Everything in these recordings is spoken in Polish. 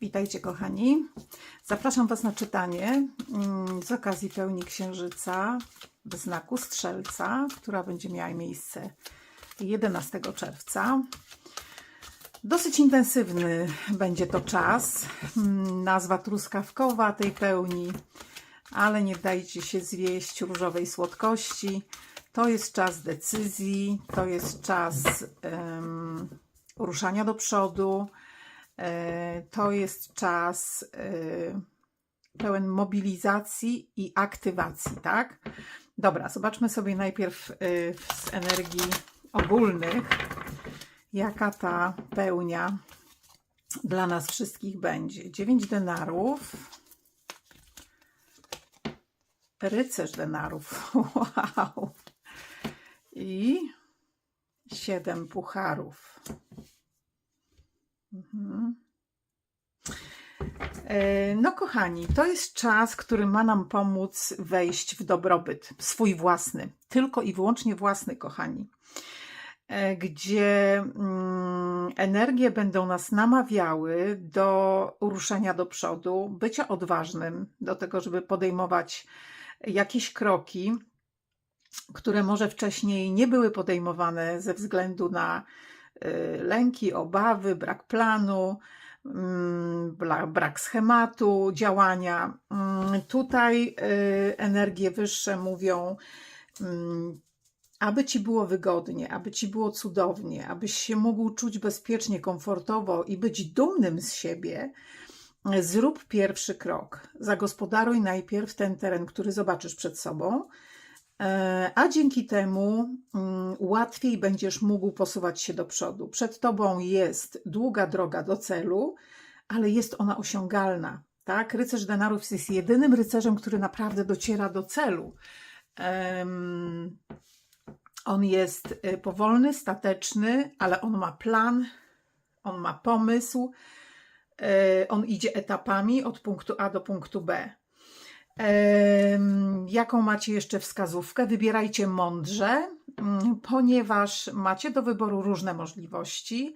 Witajcie kochani. Zapraszam Was na czytanie mm, z okazji pełni księżyca w znaku Strzelca, która będzie miała miejsce 11 czerwca. Dosyć intensywny będzie to czas. Mm, Nazwa truskawkowa tej pełni, ale nie dajcie się zwieść różowej słodkości. To jest czas decyzji, to jest czas em, ruszania do przodu, to jest czas e, pełen mobilizacji i aktywacji, tak? Dobra, zobaczmy sobie najpierw e, z energii ogólnych, jaka ta pełnia dla nas wszystkich będzie. 9 denarów, rycerz denarów, wow, i 7 pucharów. Mhm. E, No, kochani, to jest czas, który ma nam pomóc wejść w dobrobyt, swój własny, tylko i wyłącznie własny, kochani, E, gdzie mm, energie będą nas namawiały do ruszenia do przodu, bycia odważnym, do tego, żeby podejmować jakieś kroki, które może wcześniej nie były podejmowane ze względu na lęki, obawy, brak planu, mm, brak schematu działania. Mm, Tutaj y, energie wyższe mówią, mm, aby ci było wygodnie, aby ci było cudownie, abyś się mógł czuć bezpiecznie, komfortowo i być dumnym z siebie. Zrób pierwszy krok. Zagospodaruj najpierw ten teren, który zobaczysz przed sobą, a dzięki temu mm, łatwiej będziesz mógł posuwać się do przodu. Przed tobą jest długa droga do celu, ale jest ona osiągalna. Tak? Rycerz denarów jest jedynym rycerzem, który naprawdę dociera do celu. On jest y, powolny, stateczny, ale on ma plan, on ma pomysł, y, on idzie etapami od punktu A do punktu B. Jaką macie jeszcze wskazówkę? Wybierajcie mądrze, mm, ponieważ macie do wyboru różne możliwości.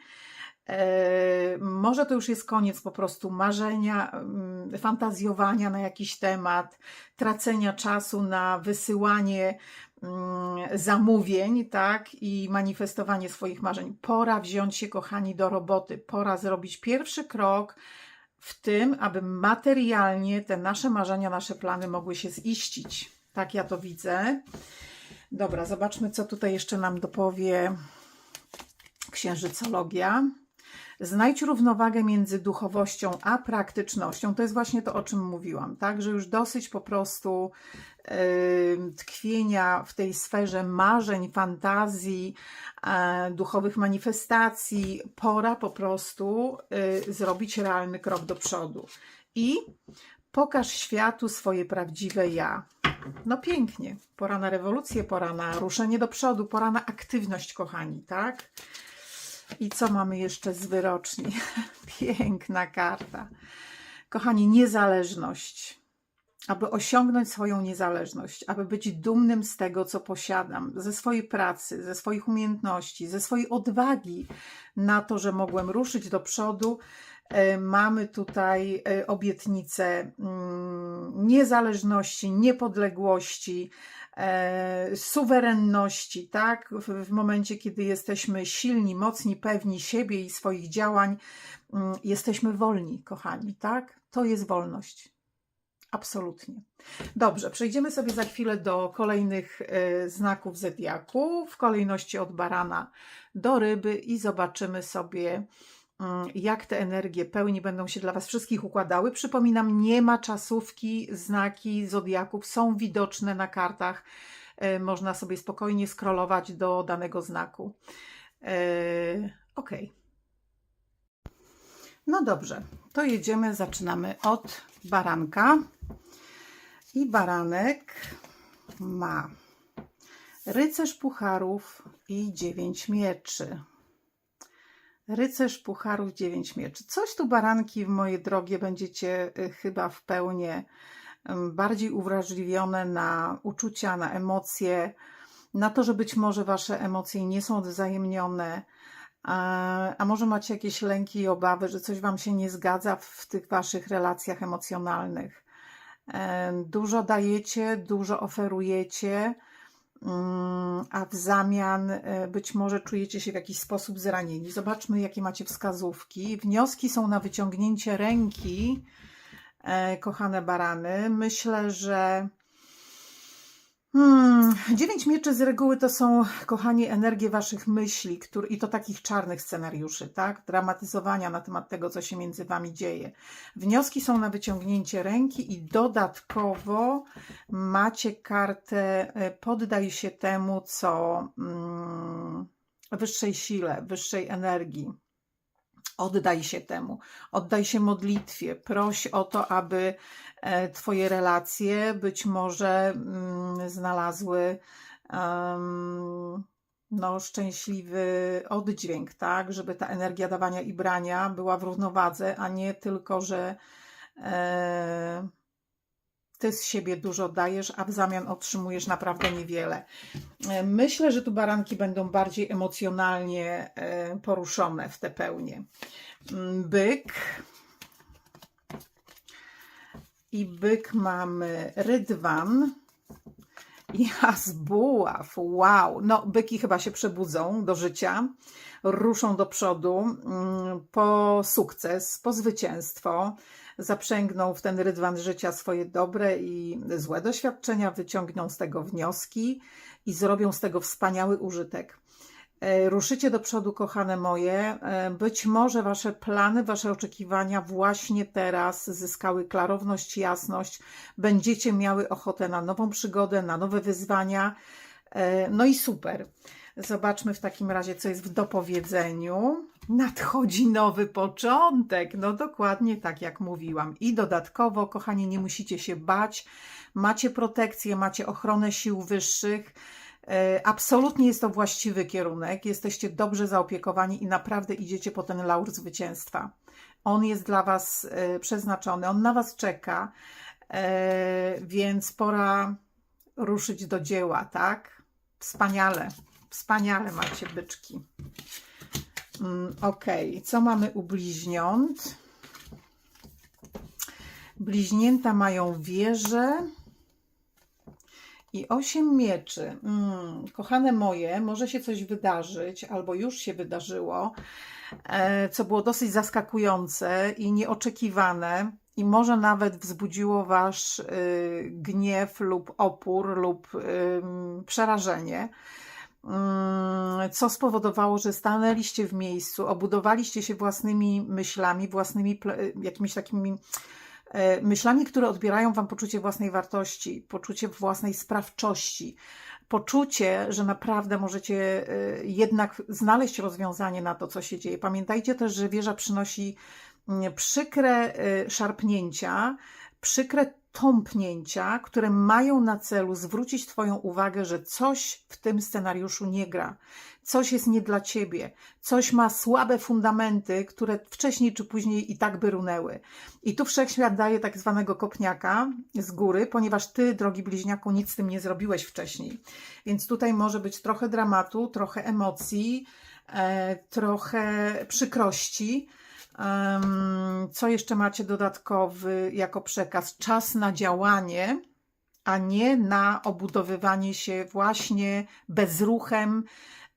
Może to już jest koniec po prostu marzenia, mm, fantazjowania na jakiś temat, tracenia czasu na wysyłanie mm, zamówień, tak, i manifestowanie swoich marzeń. Pora wziąć się, kochani, do roboty. Pora zrobić pierwszy krok w tym, aby materialnie te nasze marzenia, nasze plany mogły się ziścić. Tak ja to widzę. Dobra, zobaczmy, co tutaj jeszcze nam dopowie księżycologia. Znajdź równowagę między duchowością a praktycznością. To jest właśnie to, o czym mówiłam, tak? Że już dosyć po prostu tkwienia w tej sferze marzeń, fantazji, e, duchowych manifestacji. Pora po prostu yy, zrobić realny krok do przodu. I pokaż światu swoje prawdziwe ja. No pięknie. Pora na rewolucję, pora na ruszenie do przodu, pora na aktywność, kochani, tak? I co mamy jeszcze z wyroczni? Piękna karta. Kochani, niezależność. Aby osiągnąć swoją niezależność, aby być dumnym z tego, co posiadam, ze swojej pracy, ze swoich umiejętności, ze swojej odwagi na to, że mogłem ruszyć do przodu, e, mamy tutaj e, obietnicę mm, niezależności, niepodległości, e, suwerenności, tak? W, momencie, kiedy jesteśmy silni, mocni, pewni siebie i swoich działań, mm, jesteśmy wolni, kochani, tak? To jest wolność. Absolutnie. Dobrze, przejdziemy sobie za chwilę do kolejnych e, znaków zodiaku, w kolejności od barana do ryby i zobaczymy sobie, mm, jak te energie pełni będą się dla Was wszystkich układały. Przypominam, nie ma czasówki, znaki zodiaków są widoczne na kartach. E, Można sobie spokojnie scrollować do danego znaku. Ok. No dobrze, to jedziemy, zaczynamy od baranka. I baranek ma rycerz pucharów i dziewięć mieczy. Rycerz pucharów, dziewięć mieczy. Coś tu baranki, moje drogie, będziecie y, chyba w pełni bardziej uwrażliwione na uczucia, na emocje, na to, że być może wasze emocje nie są odwzajemnione. A, może macie jakieś lęki i obawy, że coś Wam się nie zgadza w tych Waszych relacjach emocjonalnych. Dużo dajecie, dużo oferujecie, mm, a w zamian e, być może czujecie się w jakiś sposób zranieni. Zobaczmy, jakie macie wskazówki. Wnioski są na wyciągnięcie ręki, e, kochane barany. Myślę, że Hmm, dziewięć mieczy z reguły to są, kochani, energie waszych myśli, który, i to takich czarnych scenariuszy, tak? Dramatyzowania na temat tego, co się między wami dzieje. Wnioski są na wyciągnięcie ręki i dodatkowo macie kartę e, poddaj się temu, co mm, wyższej sile, wyższej energii. Oddaj się temu, oddaj się modlitwie, proś o to, aby e, Twoje relacje być może mm, znalazły no, szczęśliwy oddźwięk, tak, żeby ta energia dawania i brania była w równowadze, a nie tylko, że e, ty z siebie dużo dajesz, a w zamian otrzymujesz naprawdę niewiele. E, Myślę, że tu baranki będą bardziej emocjonalnie e, poruszone w te pełnie. Mm, Byk. I byk mamy rydwan. I buław. Wow. No, byki chyba się przebudzą do życia, ruszą do przodu mm, po sukces, po zwycięstwo zaprzęgną w ten rydwan życia swoje dobre i złe doświadczenia, wyciągną z tego wnioski i zrobią z tego wspaniały użytek. E, Ruszycie do przodu, kochane moje. E, Być może Wasze plany, Wasze oczekiwania właśnie teraz zyskały klarowność, jasność. Będziecie miały ochotę na nową przygodę, na nowe wyzwania. E, No i super. Zobaczmy w takim razie, co jest w dopowiedzeniu. Nadchodzi nowy początek. No dokładnie tak, jak mówiłam. I dodatkowo, kochani, nie musicie się bać. Macie protekcję, macie ochronę sił wyższych. E, Absolutnie jest to właściwy kierunek. Jesteście dobrze zaopiekowani i naprawdę idziecie po ten laur zwycięstwa. On jest dla Was e, przeznaczony, on na Was czeka, e, więc pora ruszyć do dzieła, tak? Wspaniale, wspaniale macie byczki. Mm, Ok, co mamy u bliźniąt? Bliźnięta mają wieżę i osiem mieczy. Mm, kochane moje, może się coś wydarzyć, albo już się wydarzyło, e, co było dosyć zaskakujące i nieoczekiwane, i może nawet wzbudziło wasz y, gniew lub opór lub przerażenie co spowodowało, że stanęliście w miejscu, obudowaliście się własnymi myślami, własnymi jakimiś takimi e, myślami, które odbierają Wam poczucie własnej wartości, poczucie własnej sprawczości, poczucie, że naprawdę możecie e, jednak znaleźć rozwiązanie na to, co się dzieje. Pamiętajcie też, że wieża przynosi mm, przykre e, szarpnięcia, przykre tąpnięcia, które mają na celu zwrócić Twoją uwagę, że coś w tym scenariuszu nie gra, coś jest nie dla Ciebie, coś ma słabe fundamenty, które wcześniej czy później i tak by runęły. I tu wszechświat daje tak zwanego kopniaka z góry, ponieważ Ty, drogi bliźniaku, nic z tym nie zrobiłeś wcześniej. Więc tutaj może być trochę dramatu, trochę emocji, e, trochę przykrości. Co jeszcze macie dodatkowy jako przekaz? Czas na działanie, a nie na obudowywanie się właśnie bezruchem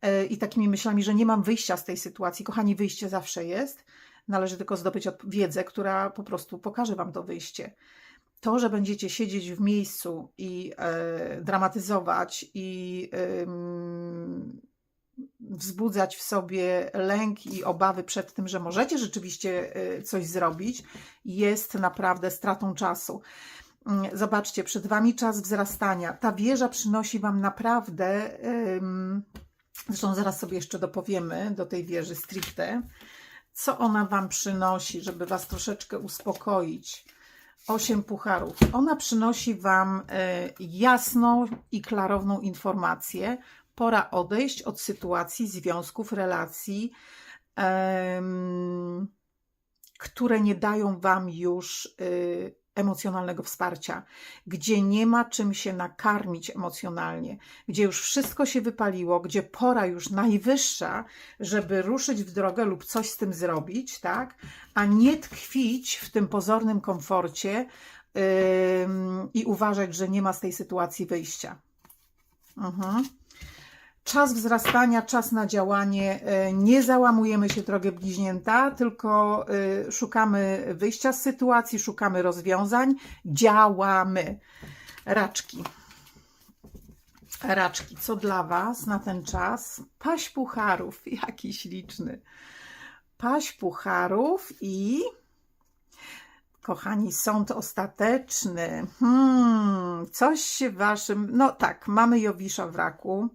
e, i takimi myślami, że nie mam wyjścia z tej sytuacji. Kochani, wyjście zawsze jest. Należy tylko zdobyć wiedzę, która po prostu pokaże Wam to wyjście. To, że będziecie siedzieć w miejscu i e, dramatyzować i wzbudzać w sobie lęk i obawy przed tym, że możecie rzeczywiście y, coś zrobić, jest naprawdę stratą czasu. Mm, Zobaczcie, przed Wami czas wzrastania. Ta wieża przynosi Wam naprawdę, zresztą zaraz sobie jeszcze dopowiemy do tej wieży stricte, co ona Wam przynosi, żeby Was troszeczkę uspokoić. Osiem pucharów. Ona przynosi Wam y, jasną i klarowną informację. Pora odejść od sytuacji, związków, relacji, em, które nie dają Wam już y, emocjonalnego wsparcia, gdzie nie ma czym się nakarmić emocjonalnie, gdzie już wszystko się wypaliło, gdzie pora już najwyższa, żeby ruszyć w drogę lub coś z tym zrobić, tak? A nie tkwić w tym pozornym komforcie i uważać, że nie ma z tej sytuacji wyjścia. Mhm. Czas wzrastania, czas na działanie. e, Nie załamujemy się drogę bliźnięta, tylko e, szukamy wyjścia z sytuacji, szukamy rozwiązań, działamy. Raczki. Raczki, co dla Was na ten czas? Paść pucharów, jaki śliczny. Paść pucharów i Kochani, sąd ostateczny. Hmm, coś w waszym. No tak, mamy Jowisza w raku,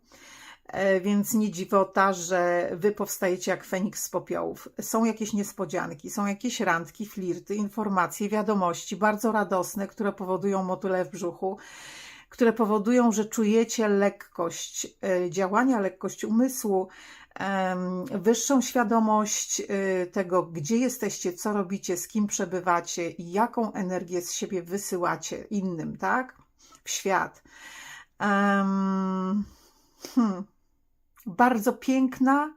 więc nie dziwota, że wy powstajecie jak Feniks z popiołów. Są jakieś niespodzianki, są jakieś randki, flirty, informacje, wiadomości bardzo radosne, które powodują motyle w brzuchu, które powodują, że czujecie lekkość e, działania, lekkość umysłu, wyższą świadomość y, tego, gdzie jesteście, co robicie, z kim przebywacie i jaką energię z siebie wysyłacie innym, tak? W świat. Em, hmm. Bardzo piękna,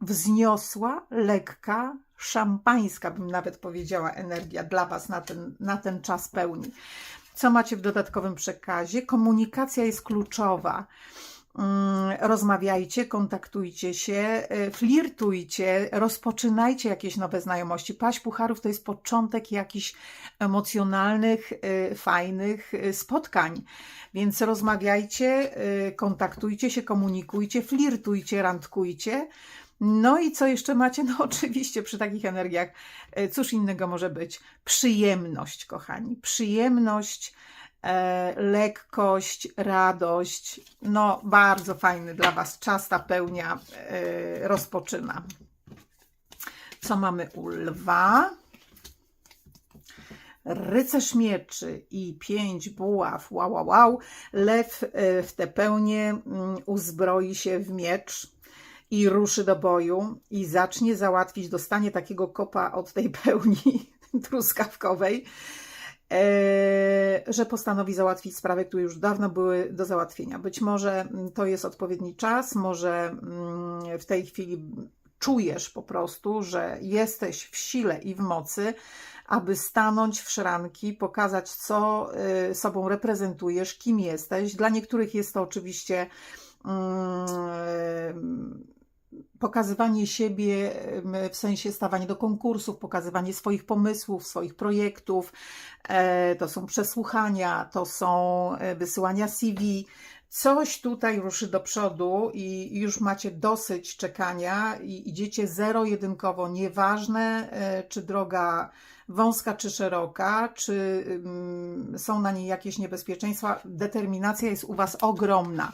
wzniosła, lekka, szampańska, bym nawet powiedziała, energia dla Was na ten, na ten czas pełni. Co macie w dodatkowym przekazie? Komunikacja jest kluczowa. Mm, Rozmawiajcie, kontaktujcie się, y, flirtujcie, rozpoczynajcie jakieś nowe znajomości. Paść pucharów to jest początek jakichś emocjonalnych, y, fajnych y, spotkań. Więc rozmawiajcie, kontaktujcie się, komunikujcie, flirtujcie, randkujcie. No i co jeszcze macie? No oczywiście przy takich energiach, cóż innego może być? Przyjemność, kochani. Przyjemność, lekkość, radość. No bardzo fajny dla Was czas, ta pełnia e, rozpoczyna. Co mamy u lwa? Rycerz mieczy i pięć buław, wow, wow, wow. Lew e, w tę pełnię mm, uzbroi się w miecz i ruszy do boju i zacznie załatwić, dostanie takiego kopa od tej pełni truskawkowej, e, że postanowi załatwić sprawy, które już dawno były do załatwienia. Być może mm, to jest odpowiedni czas, może mm, w tej chwili czujesz po prostu, że jesteś w sile i w mocy, aby stanąć w szranki, pokazać, co y, sobą reprezentujesz, kim jesteś. Dla niektórych jest to oczywiście mm, pokazywanie siebie w sensie stawanie do konkursów, pokazywanie swoich pomysłów, swoich projektów. E, To są przesłuchania, to są e, wysyłania CV. Coś tutaj ruszy do przodu i już macie dosyć czekania i idziecie zero-jedynkowo. Nieważne, e, czy droga wąska czy szeroka, czy są na niej jakieś niebezpieczeństwa. Determinacja jest u Was ogromna.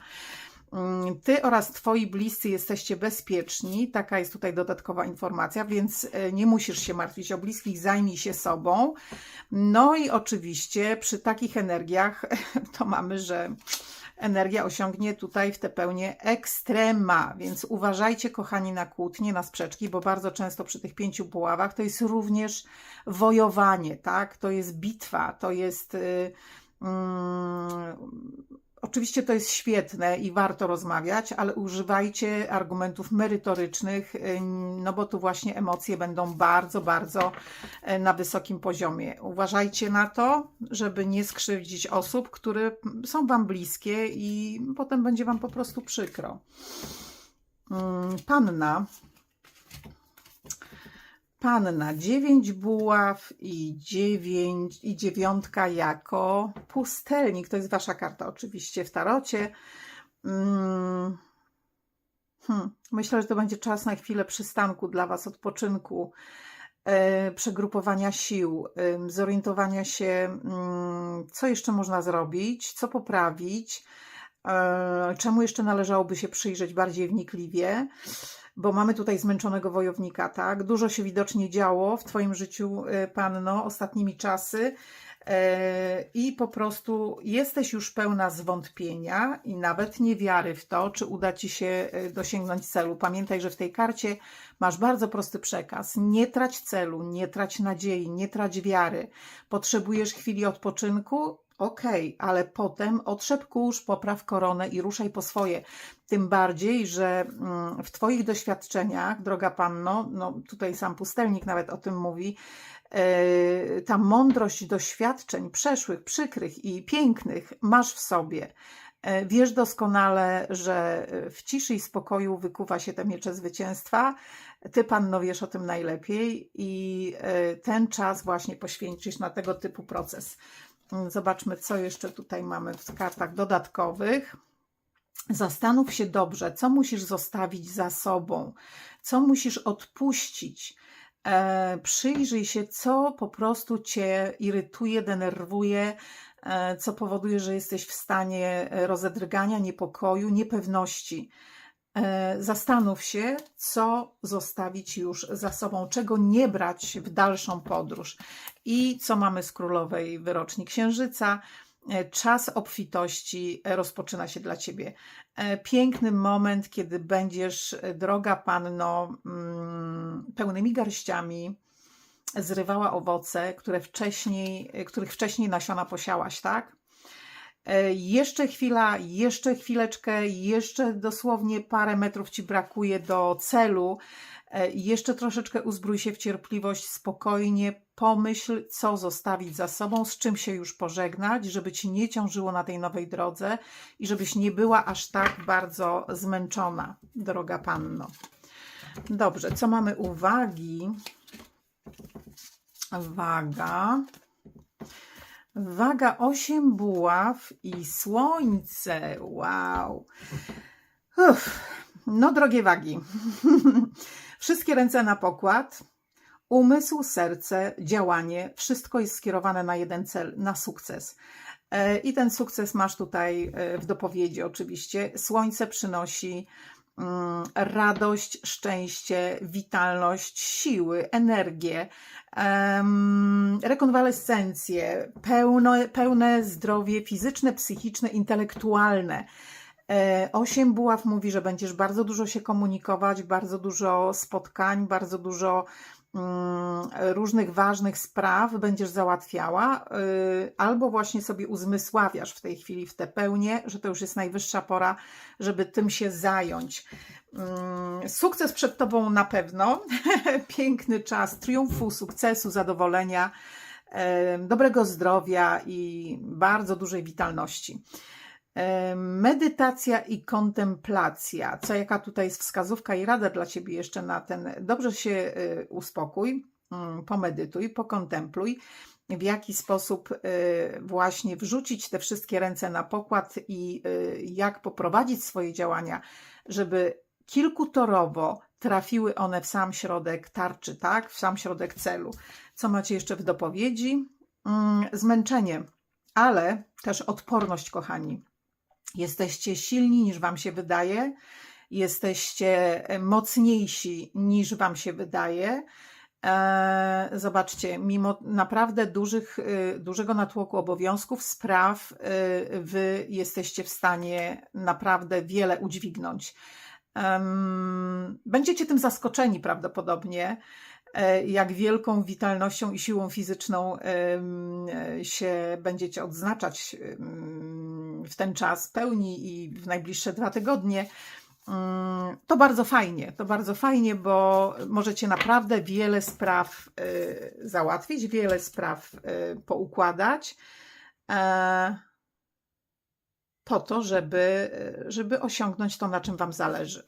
Mm, Ty oraz Twoi bliscy jesteście bezpieczni, taka jest tutaj dodatkowa informacja, więc e, nie musisz się martwić o bliskich, zajmij się sobą. No i oczywiście przy takich energiach to mamy, że energia osiągnie tutaj w tę pełnię ekstrema, więc uważajcie kochani na kłótnie, na sprzeczki, bo bardzo często przy tych pięciu buławach to jest również wojowanie, tak? To jest bitwa, to jest... y, mm, Oczywiście to jest świetne i warto rozmawiać, ale używajcie argumentów merytorycznych, y, no bo tu właśnie emocje będą bardzo, bardzo e, na wysokim poziomie. Uważajcie na to, żeby nie skrzywdzić osób, które są Wam bliskie i potem będzie Wam po prostu przykro. Mm, Panna. Panna, dziewięć buław i, dziewięć, i dziewiątka jako pustelnik. To jest wasza karta oczywiście w tarocie. Mm. Hmm. Myślę, że to będzie czas na chwilę przystanku dla was, odpoczynku, e, przegrupowania sił, em, zorientowania się, mm, co jeszcze można zrobić, co poprawić, e, czemu jeszcze należałoby się przyjrzeć bardziej wnikliwie bo mamy tutaj zmęczonego wojownika, tak? Dużo się widocznie działo w Twoim życiu, y, panno, ostatnimi czasy. E, I po prostu jesteś już pełna zwątpienia i nawet niewiary w to, czy uda ci się e, dosięgnąć celu. Pamiętaj, że w tej karcie masz bardzo prosty przekaz. Nie trać celu, nie trać nadziei, nie trać wiary. Potrzebujesz chwili odpoczynku? Okej, ale potem otrzep kurz, popraw koronę i ruszaj po swoje. Tym bardziej, że mm, w Twoich doświadczeniach, droga panno, no tutaj sam pustelnik nawet o tym mówi, e, ta mądrość doświadczeń przeszłych, przykrych i pięknych masz w sobie. E, Wiesz doskonale, że w ciszy i spokoju wykuwa się te miecze zwycięstwa. Ty, panno, wiesz o tym najlepiej i e, ten czas właśnie poświęcisz na tego typu proces. Zobaczmy, co jeszcze tutaj mamy w kartach dodatkowych. Zastanów się dobrze, co musisz zostawić za sobą, co musisz odpuścić. E, przyjrzyj się, co po prostu cię irytuje, denerwuje, e, co powoduje, że jesteś w stanie rozedrgania, niepokoju, niepewności. E, Zastanów się, co zostawić już za sobą, czego nie brać w dalszą podróż. I co mamy z królowej wyroczni księżyca? E, Czas obfitości rozpoczyna się dla ciebie. E, Piękny moment, kiedy będziesz, droga panno, mm, pełnymi garściami zrywała owoce, które wcześniej, których wcześniej nasiona posiałaś, tak? E, Jeszcze chwila, jeszcze chwileczkę, jeszcze dosłownie parę metrów ci brakuje do celu. E, Jeszcze troszeczkę uzbrój się w cierpliwość, spokojnie pomyśl, co zostawić za sobą, z czym się już pożegnać, żeby ci nie ciążyło na tej nowej drodze i żebyś nie była aż tak bardzo zmęczona, droga panno. Dobrze, co mamy uwagi? Waga. Waga 8 buław i słońce. Wow. No, drogie wagi. Wszystkie ręce na pokład. Umysł, serce, działanie, wszystko jest skierowane na jeden cel, na sukces. E, I ten sukces masz tutaj e, w dopowiedzi, oczywiście. Słońce przynosi radość, szczęście, witalność, siły, energię, em, rekonwalescencję, pełne, pełne zdrowie fizyczne, psychiczne, intelektualne. E, Osiem buław mówi, że będziesz bardzo dużo się komunikować, bardzo dużo spotkań, bardzo dużo mm, różnych ważnych spraw będziesz załatwiała, y, albo właśnie sobie uzmysławiasz w tej chwili w tę pełnię, że to już jest najwyższa pora, żeby tym się zająć. Mm, Sukces przed Tobą na pewno. Piękny czas triumfu, sukcesu, zadowolenia, dobrego zdrowia i bardzo dużej witalności. Medytacja i kontemplacja. Co jaka tutaj jest wskazówka i rada dla Ciebie jeszcze na ten. Dobrze się y, uspokój, mm, pomedytuj, pokontempluj, w jaki sposób y, właśnie wrzucić te wszystkie ręce na pokład i y, jak poprowadzić swoje działania, żeby kilkutorowo trafiły one w sam środek tarczy, tak? W sam środek celu. Co macie jeszcze w dopowiedzi? Mm, Zmęczenie, ale też odporność, kochani. Jesteście silni niż Wam się wydaje, jesteście mocniejsi niż Wam się wydaje. E, Zobaczcie, mimo naprawdę dużych, y, dużego natłoku obowiązków, spraw, Wy jesteście w stanie naprawdę wiele udźwignąć. Będziecie tym zaskoczeni prawdopodobnie, e, jak wielką witalnością i siłą fizyczną e, się będziecie odznaczać w ten czas pełni i w najbliższe dwa tygodnie. Mm, To bardzo fajnie, to bardzo fajnie, bo możecie naprawdę wiele spraw y, załatwić, wiele spraw y, poukładać. e, po to, żeby, żeby osiągnąć to, na czym Wam zależy.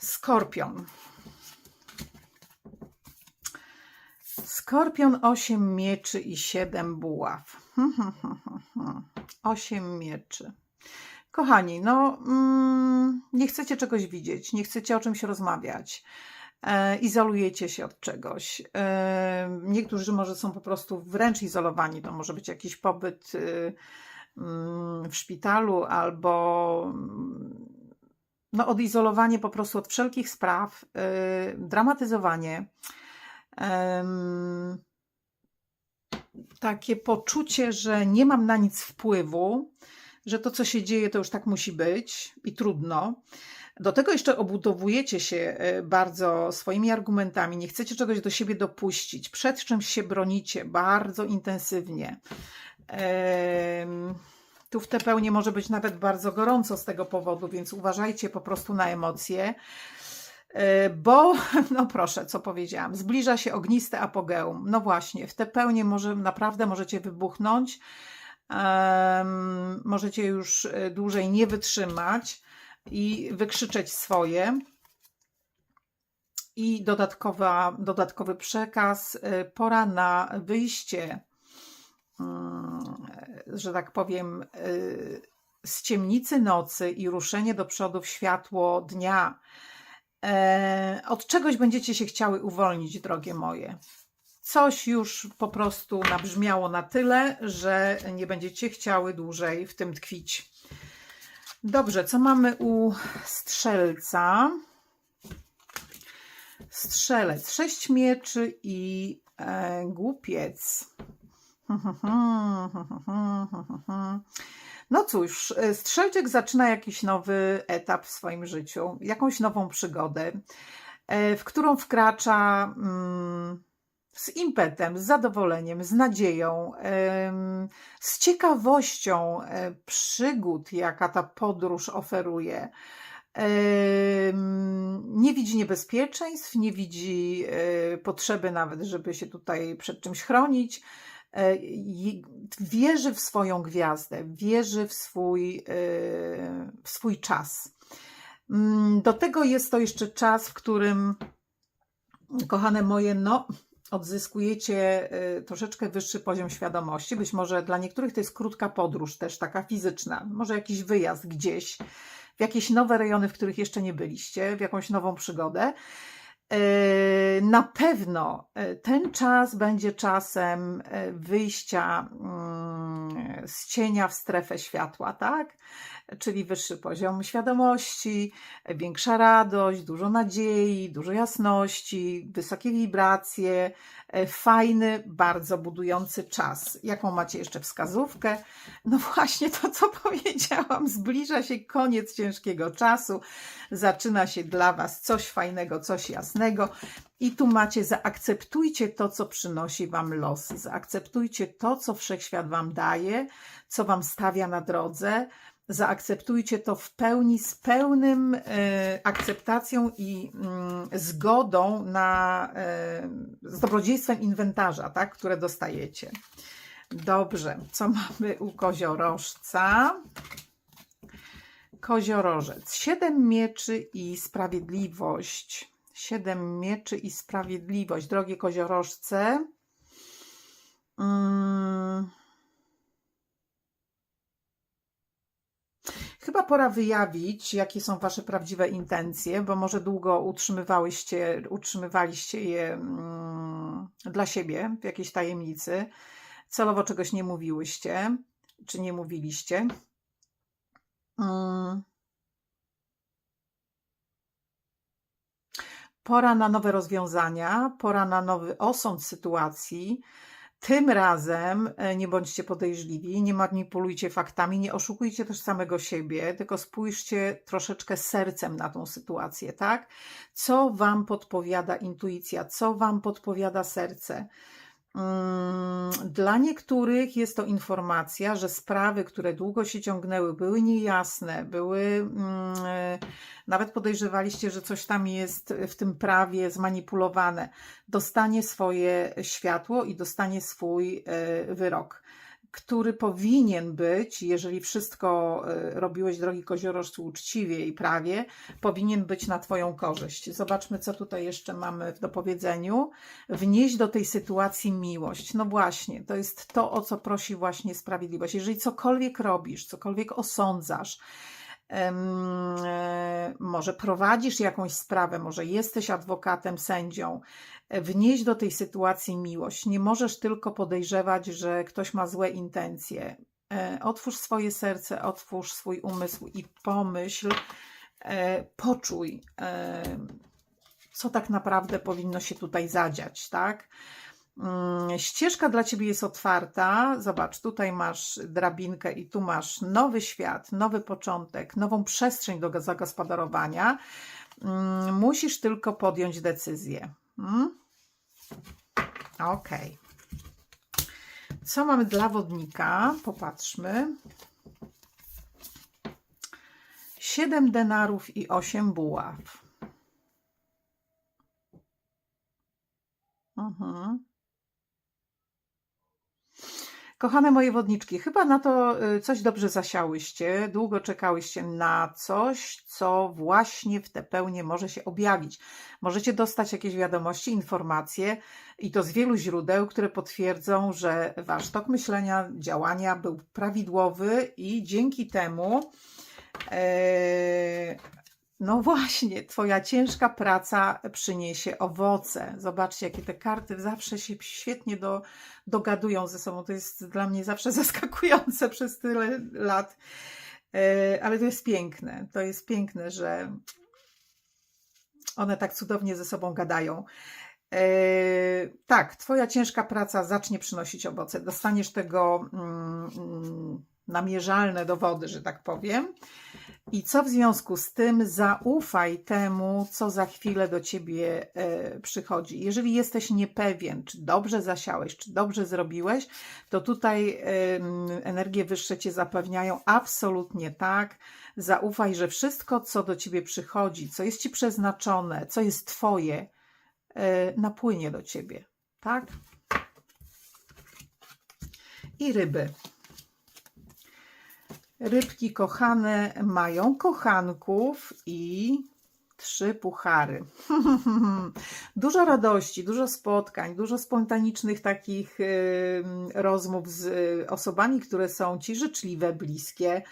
Skorpion. Skorpion 8 mieczy i 7 buław. 8 mieczy. Kochani, no mm, nie chcecie czegoś widzieć, nie chcecie o czymś rozmawiać. E, izolujecie się od czegoś. E, niektórzy może są po prostu wręcz izolowani. To może być jakiś pobyt y, mm, w szpitalu albo mm, no, odizolowanie po prostu od wszelkich spraw, y, dramatyzowanie. Em, takie poczucie, że nie mam na nic wpływu, że to, co się dzieje, to już tak musi być i trudno. Do tego jeszcze obudowujecie się e, bardzo swoimi argumentami, nie chcecie czegoś do siebie dopuścić, przed czymś się bronicie bardzo intensywnie. Tu w Tepełnie może być nawet bardzo gorąco z tego powodu, więc uważajcie po prostu na emocje. E, Bo, no proszę, co powiedziałam, zbliża się ogniste apogeum. No właśnie, w Tepełnie może naprawdę możecie wybuchnąć, em, możecie już e, dłużej nie wytrzymać i wykrzyczeć swoje. I dodatkowa, dodatkowy przekaz, y, pora na wyjście, mm, że tak powiem, z ciemnicy nocy i ruszenie do przodu w światło dnia. E, Od czegoś będziecie się chciały uwolnić, drogie moje. Coś już po prostu nabrzmiało na tyle, że nie będziecie chciały dłużej w tym tkwić. Dobrze, co mamy u strzelca? Strzelec, sześć mieczy i e, głupiec. No cóż, e, strzelczyk zaczyna jakiś nowy etap w swoim życiu, jakąś nową przygodę, e, w którą wkracza mm, z impetem, z zadowoleniem, z nadzieją, z ciekawością e, przygód, jaka ta podróż oferuje. Nie widzi niebezpieczeństw, nie widzi potrzeby nawet, żeby się tutaj przed czymś chronić. E, Wierzy w swoją gwiazdę, wierzy w swój, e, w swój czas. Mm, Do tego jest to jeszcze czas, w którym, kochane moje, no, odzyskujecie y, troszeczkę wyższy poziom świadomości. Być może dla niektórych to jest krótka podróż, też taka fizyczna, może jakiś wyjazd gdzieś, w jakieś nowe rejony, w których jeszcze nie byliście, w jakąś nową przygodę. Y, Na pewno y, ten czas będzie czasem y, wyjścia mm, z cienia w strefę światła, tak? Czyli wyższy poziom świadomości, większa radość, dużo nadziei, dużo jasności, wysokie wibracje, e, fajny, bardzo budujący czas. Jaką macie jeszcze wskazówkę? No właśnie to, co powiedziałam, zbliża się koniec ciężkiego czasu, zaczyna się dla Was coś fajnego, coś jasnego. I tu macie, zaakceptujcie to, co przynosi Wam los, zaakceptujcie to, co wszechświat Wam daje, co Wam stawia na drodze zaakceptujcie to w pełni, z pełnym e, akceptacją i mm, zgodą na, e, z dobrodziejstwem inwentarza, tak, które dostajecie. Dobrze, co mamy u koziorożca? Koziorożec. Siedem mieczy i sprawiedliwość. Siedem mieczy i sprawiedliwość. Drogie koziorożce. Mm. Chyba pora wyjawić, jakie są Wasze prawdziwe intencje, bo może długo utrzymywałyście, utrzymywaliście je mm, dla siebie w jakiejś tajemnicy. Celowo czegoś nie mówiłyście, czy nie mówiliście. Mm. Pora na nowe rozwiązania, pora na nowy osąd sytuacji. Tym razem e, nie bądźcie podejrzliwi, nie manipulujcie faktami, nie oszukujcie też samego siebie, tylko spójrzcie troszeczkę sercem na tą sytuację, tak? Co Wam podpowiada intuicja, co Wam podpowiada serce? Mm, Dla niektórych jest to informacja, że sprawy, które długo się ciągnęły, były niejasne, były, mm, nawet podejrzewaliście, że coś tam jest w tym prawie zmanipulowane, dostanie swoje światło i dostanie swój e, wyrok, który powinien być, jeżeli wszystko e, robiłeś, drogi koziorożcu, uczciwie i prawie, powinien być na Twoją korzyść. Zobaczmy, co tutaj jeszcze mamy w dopowiedzeniu. Wnieść do tej sytuacji miłość. No właśnie, to jest to, o co prosi właśnie sprawiedliwość. Jeżeli cokolwiek robisz, cokolwiek osądzasz, e, może prowadzisz jakąś sprawę, może jesteś adwokatem, sędzią, wnieść do tej sytuacji miłość. Nie możesz tylko podejrzewać, że ktoś ma złe intencje. E, Otwórz swoje serce, otwórz swój umysł i pomyśl, e, poczuj, e, co tak naprawdę powinno się tutaj zadziać, tak? Mm, Ścieżka dla ciebie jest otwarta. Zobacz, tutaj masz drabinkę i tu masz nowy świat, nowy początek, nową przestrzeń do zagospodarowania. Mm, Musisz tylko podjąć decyzję. Mm? Okej. Co mamy dla wodnika? Popatrzmy. Siedem denarów i osiem buław. Mhm. Kochane moje wodniczki, chyba na to y, coś dobrze zasiałyście. Długo czekałyście na coś, co właśnie w tę pełnię może się objawić. Możecie dostać jakieś wiadomości, informacje i to z wielu źródeł, które potwierdzą, że wasz tok myślenia, działania był prawidłowy i dzięki temu e, no właśnie, Twoja ciężka praca przyniesie owoce. Zobaczcie, jakie te karty zawsze się świetnie do, dogadują ze sobą. To jest dla mnie zawsze zaskakujące przez tyle lat. E, Ale to jest piękne. To jest piękne, że one tak cudownie ze sobą gadają. E, tak, Twoja ciężka praca zacznie przynosić owoce. Dostaniesz tego mm, mm, namierzalne dowody, że tak powiem. I co w związku z tym zaufaj temu, co za chwilę do ciebie e, przychodzi. Jeżeli jesteś niepewien, czy dobrze zasiałeś, czy dobrze zrobiłeś, to tutaj energie wyższe cię zapewniają absolutnie tak. Zaufaj, że wszystko, co do ciebie przychodzi, co jest ci przeznaczone, co jest twoje, e, napłynie do ciebie. Tak? I ryby. Rybki kochane mają kochanków i trzy puchary. dużo radości, dużo spotkań, dużo spontanicznych takich rozmów z y, osobami, które są ci życzliwe, bliskie,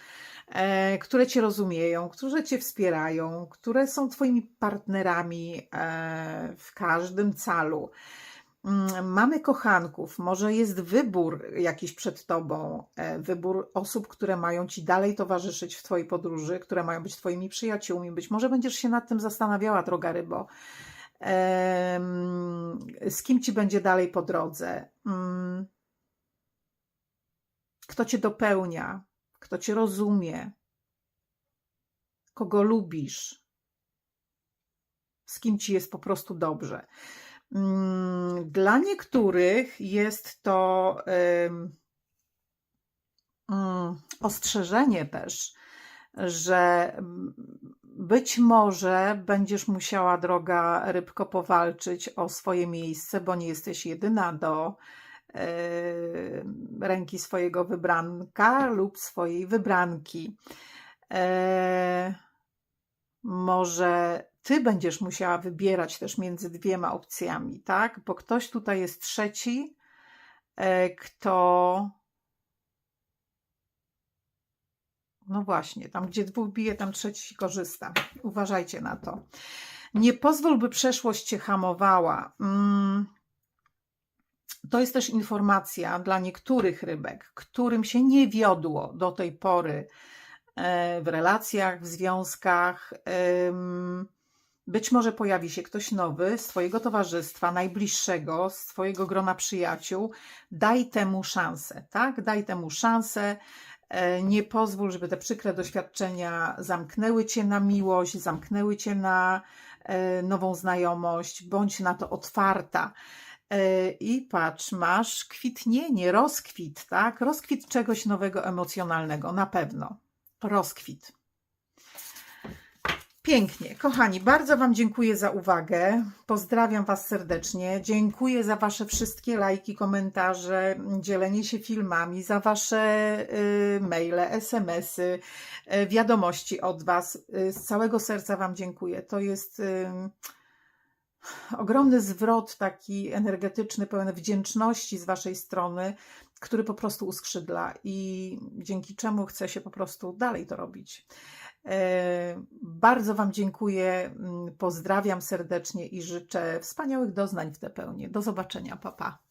e, które cię rozumieją, które cię wspierają, które są twoimi partnerami e, w każdym calu. Mm, Mamy kochanków, może jest wybór jakiś przed tobą, e, wybór osób, które mają ci dalej towarzyszyć w twojej podróży, które mają być twoimi przyjaciółmi. Być może będziesz się nad tym zastanawiała, droga rybo, z kim ci będzie dalej po drodze. Mm. Kto cię dopełnia, kto cię rozumie, kogo lubisz, z kim ci jest po prostu dobrze. Mm, Dla niektórych jest to mm, ostrzeżenie też, że być może będziesz musiała, droga rybko, powalczyć o swoje miejsce, bo nie jesteś jedyna do ręki swojego wybranka lub swojej wybranki. E, może ty będziesz musiała wybierać też między dwiema opcjami, tak? Bo ktoś tutaj jest trzeci, e, kto. No właśnie, tam gdzie dwóch bije, tam trzeci korzysta. Uważajcie na to. Nie pozwól, by przeszłość cię hamowała. Mm. To jest też informacja dla niektórych rybek, którym się nie wiodło do tej pory e, w relacjach, w związkach. Być może pojawi się ktoś nowy z Twojego towarzystwa, najbliższego, z Twojego grona przyjaciół. Daj temu szansę, tak? Daj temu szansę. E, Nie pozwól, żeby te przykre doświadczenia zamknęły Cię na miłość, zamknęły Cię na e, nową znajomość. Bądź na to otwarta. E, I patrz, masz kwitnienie, rozkwit, tak? Rozkwit czegoś nowego, emocjonalnego, na pewno. Rozkwit. Pięknie. Kochani, bardzo Wam dziękuję za uwagę. Pozdrawiam Was serdecznie. Dziękuję za Wasze wszystkie lajki, komentarze, dzielenie się filmami, za Wasze y, maile, SMS-y, y, wiadomości od Was. Y, z całego serca Wam dziękuję. To jest y, ogromny zwrot taki energetyczny, pełen wdzięczności z Waszej strony, który po prostu uskrzydla i dzięki czemu chcę się po prostu dalej to robić. E, Bardzo Wam dziękuję, mm, pozdrawiam serdecznie i życzę wspaniałych doznań w tę pełnię. Do zobaczenia, papa. Pa.